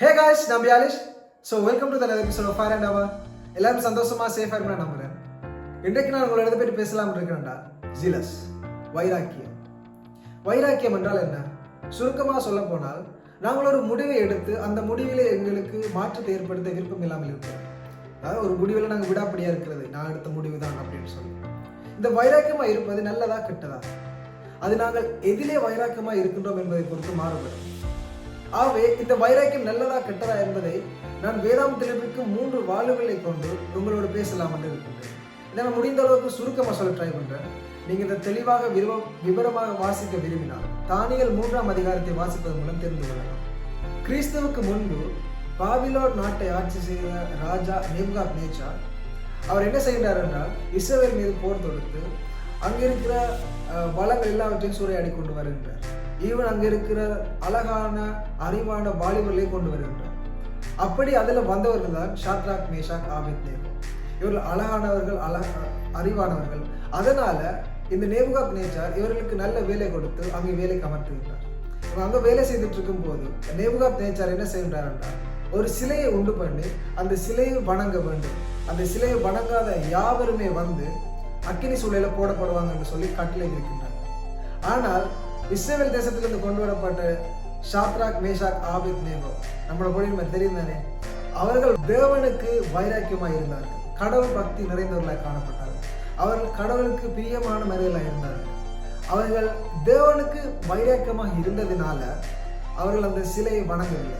ஹே guys நான் பியாலிஷ் so welcome to the episode of fire and அவர் எல்லாரும் சந்தோஷமாக சேஃபாக இருக்கணும் நம்புகிறேன் இன்றைக்கு நான் உங்களோட பற்றி பேசலாம் இருக்கிறேன்டா. ஜிலஸ் வைராக்கியம். வைராக்கியம் என்றால் என்ன? சுருக்கமாக சொல்ல போனால் நாங்கள் ஒரு முடிவை எடுத்து அந்த முடிவிலே எங்களுக்கு மாற்றத்தை ஏற்படுத்த விருப்பம் இல்லாமல் இருக்கிறோம். அதாவது ஒரு முடிவில் நாங்கள் விடாப்படியாக இருக்கிறது. நான் எடுத்த முடிவு தான் அப்படின்னு சொல்லி. இந்த வைராக்கியமாக இருப்பது நல்லதா கெட்டதா? அது நாங்கள் எதிலே வைராக்கியமாக இருக்கின்றோம் என்பதை பொறுத்து மாறுபடும். ஆகவே இந்த வைராக்கியம் நல்லதா கெட்டதா என்பதை நான் வேதாந்தத்திற்கு மூன்று வாழ்வுகளை கொண்டு உங்களோடு பேசலாம் என்று இருக்கின்றேன். இதை நான் முடிந்த அளவுக்கு சுருக்கமாக சொல்ல ட்ரை பண்ணுறேன் நீங்கள் இதை தெளிவாக விரும்ப விவரமாக வாசிக்க விரும்பினால் தானியல் மூன்றாம் அதிகாரத்தை வாசிப்பதன் மூலம் தெரிந்து கொள்ளலாம். கிறிஸ்துவுக்கு முன்பு பாபிலோன் நாட்டை ஆட்சி செய்த ராஜா நேப்காத் நேச்சா அவர் என்ன செய்கிறார் என்றால் இஸ்ரேல் மீது போர் தொடுத்து அங்கிருக்கிற வளங்கள் எல்லாவற்றையும் சூறையாடி கொண்டு வருகின்றார். ஈவன் அங்கே இருக்கிற அழகான அறிவான வாலிபர்களை கொண்டு வருகின்றார் அப்படி அதில் வந்தவர்கள் தான் ஷாத்ராக் மேஷாக் ஆபித் நேகோ இவர்கள் அழகானவர்கள் அழ அறிவானவர்கள். அதனால இந்த நேபுகாத் நேச்சார் இவர்களுக்கு நல்ல வேலை கொடுத்து அங்கே வேலை கமர்த்துகின்றார். இவங்க அங்கே வேலை செய்துட்டு இருக்கும் போது நேபுகாத் நேச்சார் என்ன செய்கின்றார் என்றால் ஒரு சிலையை உண்டு பண்ணி அந்த சிலையை வணங்க வேண்டும். அந்த சிலையை வணங்காத யாவருமே வந்து அக்கினி சூளையில போடப்படுவாங்கன்னு சொல்லி கட்டளை இருக்கின்றாங்க ஆனால் இஸ்ரேல் தேசத்திலிருந்து கொண்டு வரப்பட்ட ஷாத்ராக் மேஷாக் ஆபித் நேகோ நம்மளை மொழி நம்ம தெரியும் தானே அவர்கள் தேவனுக்கு வைராக்கியமாக இருந்தார்கள். கடவுள் பக்தி நிறைந்தவர்களாக காணப்பட்டார்கள். அவர்கள் கடவுளுக்கு பிரியமான மனிதர்களாக இருந்தார்கள். அவர்கள் தேவனுக்கு வைராக்கியமாக இருந்ததினால அவர்கள் அந்த சிலையை வணங்கவில்லை.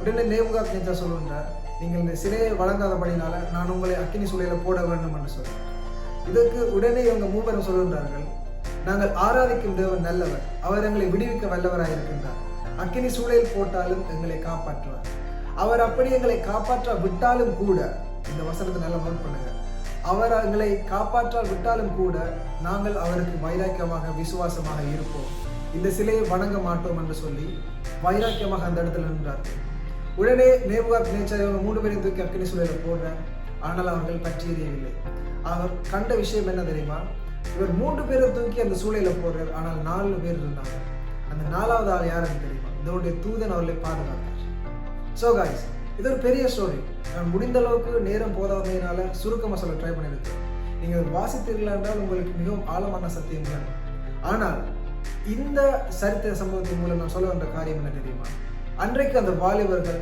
உடனே நேபுகாத் நேச்சா சொல்லுகின்றார் நீங்கள் இந்த சிலையை வழங்காதபடினால நான் உங்களை அக்கினி சூழலில் போட வேண்டும் என்று சொல்லி. இதற்கு உடனே இவங்க மூவரும் சொல்கின்றார்கள் நாங்கள் ஆராதிக்கும் தேவன் நல்லவர் அவர் எங்களை விடுவிக்க வல்லவராக இருக்கின்றார். அக்கினி சூழல் போட்டாலும் எங்களை காப்பாற்றுவார். அவர் அப்படி எங்களை காப்பாற்ற விட்டாலும் கூட இந்த வசனத்தை நல்லா நோட் பண்ணுங்க. அவர் எங்களை காப்பாற்ற விட்டாலும் கூட நாங்கள் அவருக்கு வைராக்கியமாக விசுவாசமாக இருப்போம். இந்த சிலையை வணங்க மாட்டோம் என்று சொல்லி வைராக்கியமாக அந்த இடத்துல நின்றார்கள் உடனே நேபுகாத் நேச்சர் மூன்று மூணு பேரையும் தூக்கி அக்கினி சூழலை போடுறார். ஆனால் அவர்கள் பற்றி எறியவில்லை அவர் கண்ட விஷயம் என்ன தெரியுமா? இவர் மூன்று பேரை தூக்கி அந்த சூளையில் போடுறார். ஆனால் நாலு பேர் இருந்தாங்க. அந்த நாலாவது ஆள் யாருன்னு தெரியுமா? இதனுடைய தூதன் அவர்களை பாதுகாத்தார். ஸோ காய்ஸ் இது ஒரு பெரிய ஸ்டோரி நான் முடிந்த அளவுக்கு நேரம் போதாமையினால சுருக்கமாக சொல்ல ட்ரை பண்ணியிருக்கேன் நீங்கள் வாசித்தீர்கள் என்றால் உங்களுக்கு மிகவும் ஆழமான சத்தியம் வேணும். ஆனால் இந்த சரித்திர சம்பவத்தின் மூலம் நான் சொல்ல வந்த காரியம் என்ன தெரியுமா? அன்றைக்கு அந்த வாலிபர்கள்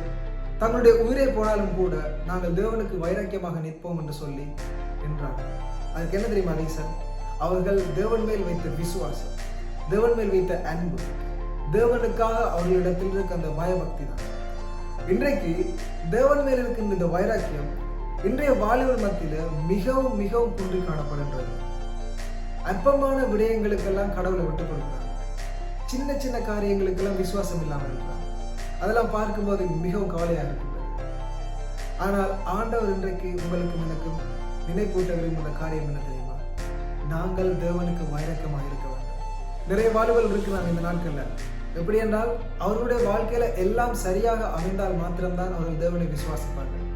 தங்களுடைய உயிரை போனாலும் கூட நாங்கள் தேவனுக்கு வைராக்கியமாக நிற்போம் என்று சொல்லி என்றார் அதுக்கு என்ன தெரியுமா ரீசன் அவர்கள் தேவன் மேல் வைத்த விசுவாசம் தேவன் மேல் வைத்த அன்பு. தேவனுக்காக அவர்களிடத்தில் இருக்க அந்த பயபக்தி தான். இன்றைக்கு தேவன் மேல் இருக்கின்ற இந்த வைராக்கியம் இன்றைய வாலிபர் மத்தியில மிகவும் மிகவும் குன்றி காணப்படுகின்றது. அற்பமான விடயங்களுக்கெல்லாம் கடவுளை விட்டு கொடுக்குறாங்க சின்ன சின்ன காரியங்களுக்கெல்லாம் விசுவாசம் இல்லாமல் இருக்கிறாங்க அதெல்லாம் பார்க்கும்போது மிகவும் கவலையாக இருக்கின்றது. ஆனால் ஆண்டவர் இன்றைக்கு உங்களுக்கும் எனக்கும் நினைப்பூட்ட விரும்புகிற காரியம் என்ன தெரியும்? நாங்கள் தேவனுக்கு வைரக்கமாக இருக்க வேண்டும். நிறைய வாழ்வுகள் இருக்கிறாங்க இந்த நாட்களில். எப்படி என்றால் அவர்களுடைய வாழ்க்கையில எல்லாம் சரியாக அமைந்தால் மாத்திரம்தான் அவர்கள் தேவனை விசுவாசிப்பார்கள்.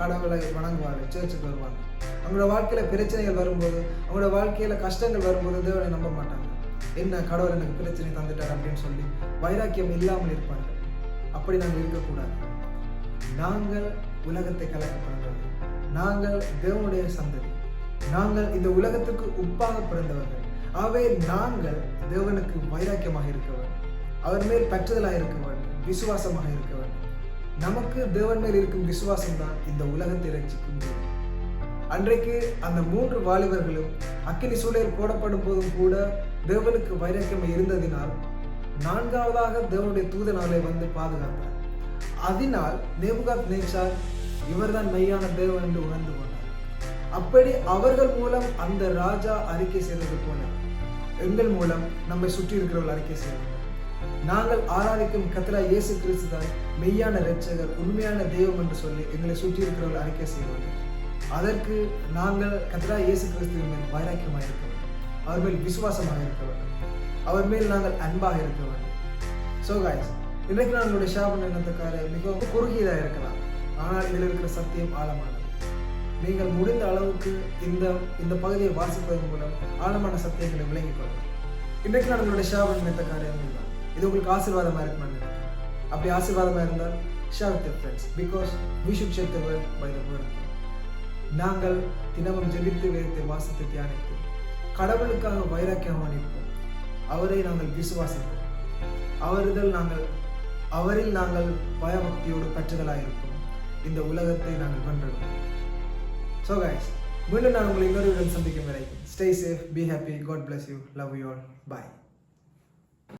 கடவுளை வணங்குவார்கள் சேர்ச்சுக்கு வருவாங்க அவங்களோட வாழ்க்கையில பிரச்சனைகள் வரும்போது அவங்களோட வாழ்க்கையில கஷ்டங்கள் வரும்போது தேவனை நம்ப மாட்டாங்க. என்ன கடவுள் எனக்கு பிரச்சனை தந்துட்டார் அப்படின்னு சொல்லி வைராக்கியம் இல்லாமல் இருப்பாங்க அப்படி நாங்கள் இருக்கக்கூடாது. நாங்கள் உலகத்தை கலக்கப்படுகிறது. நாங்கள் தேவனுடைய சந்ததி. நாங்கள் இந்த உலகத்துக்கு உப்பாக பிறந்தவர்கள். ஆகவே நாங்கள் தேவனுக்கு வைராக்கியமாக இருக்க அவர் மேல் பற்றுதலாக இருக்க விசுவாசமாக இருக்க நமக்கு தேவன் மேல் இருக்கும் விசுவாசம் தான் இந்த உலகத்தை ரட்சிக்கும் அன்றைக்கு அந்த மூன்று வாலிபர்களும் அக்கினி சூழலில் போடப்படும் போதும் கூட தேவனுக்கு வைராக்கியம் இருந்ததினால் நான்காவதாக தேவனுடைய தூதனாலே வந்து பாதுகாத்தார். அதனால் நேபுகாத் நேச்சார் இவர்தான் மெய்யான தேவன் என்று உணர்ந்து கொண்டார். அப்படி அவர்கள் மூலம் அந்த ராஜா அறிக்கை செய்தது போல எங்கள் மூலம் நம்மை சுற்றி இருக்கிறவர்கள் அறிக்கை செய்ய நாங்கள் ஆராதிக்கும் கத்ரா இயேசு கிறிஸ்து தான் மெய்யான ரட்சகர் உண்மையான தெய்வம் என்று சொல்லி எங்களை சுற்றி இருக்கிறவர்கள் அறிக்கை செய்வார்கள் அதற்கு நாங்கள் கத்ரா இயேசு கிறிஸ்துவின் மேல் வைராக்கியமாக இருக்க வேண்டும். அவர் மேல் விசுவாசமாக இருக்க வேண்டும். அவர் மேல் நாங்கள் அன்பாக இருக்க வேண்டும். ஸோ காய்ஸ் இன்றைக்கு நான் உங்களுடைய ஷாபன் எண்ணத்துக்கார மிகவும் குறுகியதாக இருக்கலாம். ஆனால் இதில் இருக்கிற சத்தியம் ஆழமானது. நீங்கள் முடிந்த அளவுக்கு இந்த இந்த பகுதியை வாசிப்பதன் மூலம் ஆழமான சத்தியங்களை விளங்கிக் கொள்ளலாம் இன்றைக்கு நான் உங்களுடைய ஷாவை காரியம் தான். இது உங்களுக்கு ஆசீர்வாதமாக இருக்குன்னு நினைக்கிறேன். அப்படி ஆசீர்வாதமாக இருந்தால் share with friends because we should share the word by the word நாங்கள் தினமும் ஜெபித்து வேதத்தை வாசித்து தியானித்து கடவுளுக்காக வைராக்கியமாக நிற்போம். அவரை நாங்கள் விசுவாசிப்போம். அவரிதழ் நாங்கள் அவரில் நாங்கள் பயபக்தியோடு பற்றுதலாக இருப்போம் இந்த உலகத்தை நாங்கள் வென்றிடுவோம் സോ ഗൈസ് വീണ്ടും ഞാൻ നമ്മൾ ഇന്നൊരു വീഡിയോ ശ്രദ്ധിക്കും വരെ stay safe be happy God bless you love you all bye